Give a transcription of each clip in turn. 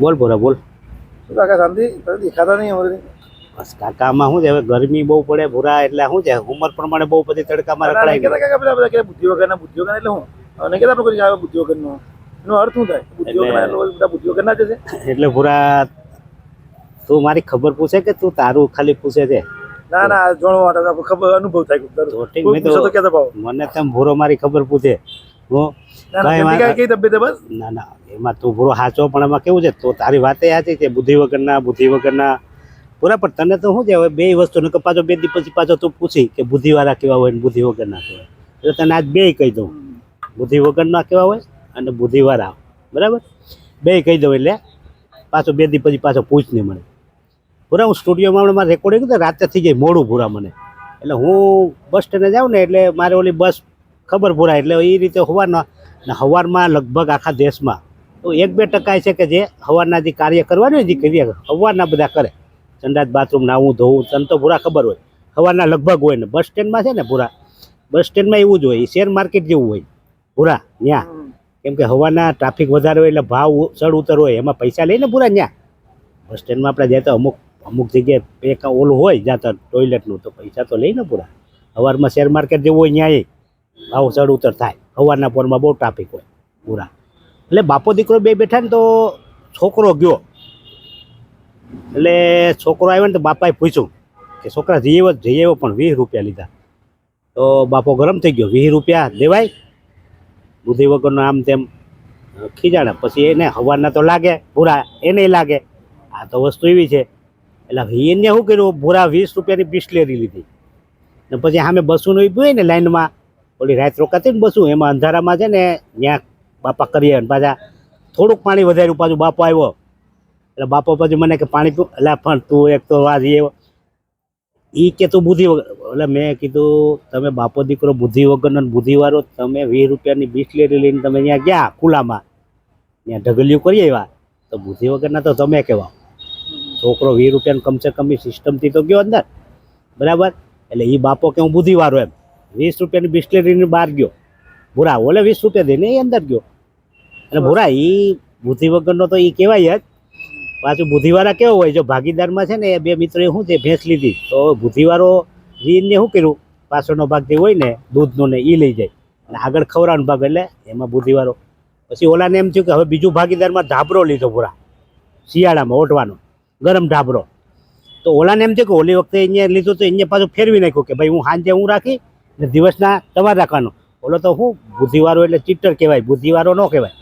બોલ બોરા બોલ. શું કાકા શાંતિ? તમે દેખાતા નહીં અમારે? બસ કાકામાં શું છે? હવે ગરમી બહુ પડે ભૂરા એટલે શું છે? ઉંમર પ્રમાણે બહુ બધી તડકામાં રખડાઈ ગયા કાકા બધા બધા કે બુદ્ધિ વગરના બુદ્ધિ વગર એટલે હું? અને કેતા આપણે આવે બુદ્ધિ વગરનો? એનો અર્થ શું થાય? બુદ્ધિ વગરના બધા બુદ્ધિ વગરના જ છે એટલે ભૂરા તું મારી ખબર પૂછે કે તું તારું ખાલી પૂછે છે? ના ના જોણવા માટે ખબર અનુભવ થાય મને તમે ભૂરો મારી ખબર પૂછે. હું. બસ? ના ના એમાં તું ભૂરો સાચો પણ એમાં કેવું છે તો તારી વાતે સાચી છે બુદ્ધિ વગરના બુદ્ધિ વગરના. પૂરા પણ તને તો શું છે હવે બે વસ્તુ ને પાછો બે દી પછી પાછો તું પૂછી કે બુદ્ધિવાળા કેવા હોય ને બુદ્ધિ વગરના કેવા એટલે તને આજ બે કહી દઉં. બુદ્ધિ વગરના કેવા હોય અને બુદ્ધિવાળા. બરાબર? બે કહી દઉં એટલે પાછો બે દી પછી પાછો પૂછ નહીં મને. પૂરા હું સ્ટુડિયોમાં હમણાં મારે રેકોર્ડિંગ રાતે થઈ જાય મોડું પૂરા મને. એટલે હું બસ સ્ટેન્ડે જાઉં ને એટલે મારે ઓલી બસ ખબર પૂરા એટલે એ રીતે હોવાના ને સવારમાં લગભગ આખા દેશમાં. તો એક બે ટકા છે કે જે હવારના જે કાર્ય કરવાનું હોય જે કરીએ સવારના બધા કરે. સંડાસ બાથરૂમ નાવું ધોવું તને તો પૂરા ખબર હોય. સવારના લગભગ હોય ને બસ સ્ટેન્ડમાં છે ને પૂરા. બસ સ્ટેન્ડમાં એવું જ હોય શેર માર્કેટ જેવું હોય. પૂરા ત્યાં કેમ કે હવાના ટ્રાફિક વધારે હોય એટલે ભાવ ચડ ઉતર હોય એમાં પૈસા લઈને પૂરા ત્યાં બસ સ્ટેન્ડમાં આપણે જાય તો અમુક અમુક જગ્યાએ એક ઓલું હોય જ્યાં તો ટોયલેટનું તો પૈસા તો લઈને પૂરા. સવારમાં શેર માર્કેટ જેવું હોય ત્યાંય ભાવ ચડ ઉતર થાય. સવારના પોરમાં બહુ ટ્રાફિક હોય, પૂરા. એટલે બાપો દીકરો બે બેઠા ને તો છોકરો ગયો. એટલે છોકરો આવ્યો ને તો બાપાએ પૂછ્યું કે છોકરા જઈ આવ્યો જઈ આવ્યો પણ વીસ રૂપિયા લીધા. તો બાપો ગરમ થઈ ગયો. વીસ રૂપિયા લેવાય. બુદ્ધિ વગરનો આમ તેમ ખીજાણે પછી એને હવારના તો લાગે ભૂરા એને લાગે. આ તો વસ્તુ એવી છે. એટલે એને શું કર્યું? ભૂરા વીસ રૂપિયાની બિસ્લેરી લીધી. ને પછી સામે બસુનું ઊભી હોય ને લાઈનમાં ઓલી રાત રોકાતી ને બસું, એમાં અંધારામાં છે ને ત્યાં બાપા કરીએ અને પાછા થોડુંક પાણી વધાર્યું, પાછું બાપો આવ્યો. એટલે બાપો પછી મને કે પાણી પીવું. એટલે પણ તું એક તો વાત એ ઈ કે તું બુદ્ધિ વગર એટલે મેં કીધું, તમે બાપો દીકરો બુદ્ધિ વગરનો બુદ્ધિવાળો તમે વીસ રૂપિયાની બિસ્લેરી લઈને તમે ત્યાં ગયા ખુલ્લામાં. ત્યાં ઢગલિયું કરી આવ્યા. તો બુદ્ધિ વગરના તો તમે કહેવા છોકરો વીસ રૂપિયાનું કમસે કમ સિસ્ટમથી તો ગયો અંદર. બરાબર? એટલે એ બાપો કે હું બુદ્ધિવાળો એમ. વીસ રૂપિયાની બિસ્લેરીની બહાર ગયો. ભૂરા ઓલે વીસ રૂપિયા દઈને એ અંદર ગયો. અને ભૂરા એ બુદ્ધિ વગરનો તો એ કહેવાય જ. પાછું બુદ્ધિવાળા કેવો હોય, જો ભાગીદારમાં છે ને, એ બે મિત્રોએ શું છે, ભેંસ લીધી. તો બુદ્ધિવાળો રીને શું કર્યું? પાછળનો ભાગ જે હોય ને, દૂધનો ને એ લઈ જાય. અને આગળ ખવડાવવાનો ભાગ એટલે એમાં બુદ્ધિવાળો. પછી ઓલાને એમ થયું કે હવે બીજું ભાગીદારમાં ધાબરો લીધો પૂરા શિયાળામાં ઓઢવાનો, ગરમ ધાબરો. તો ઓલાને એમ થયું કે ઓલી વખતે અહીંયા લીધું તો અહીંયા પાછું ફેરવી નાખ્યું કે ભાઈ હું સાંજે હું રાખી ને દિવસના તવા રાખવાનો. ઓલો તો શું બુદ્ધિવાળો એટલે ચીટર કહેવાય બુદ્ધિવાળો ન કહેવાય.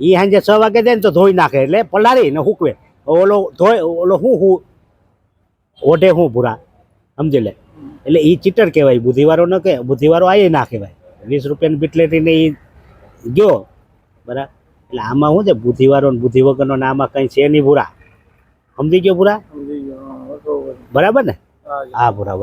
એ સાંજે છ વાગે જાય ને તો ધોઈ નાખે એટલે પલાળી ને હૂકવે. ઓલો ધોય ઓલો શું હું ઓઢે હું ભૂરા સમજી લે. એટલે એ ચીટર કહેવાય બુદ્ધિવારો ન કે બુદ્ધિવાળો આ ના કહેવાય. વીસ રૂપિયાની બિટલેટીને એ ગયો બરાબર. એટલે આમાં શું છે બુદ્ધિવાળો ને બુદ્ધિ વગરનો ને આમાં કંઈ છે નહીં ભૂરા. સમજી ગયો બરોબર. બરાબર ને? હા, ભૂરા બરાબર.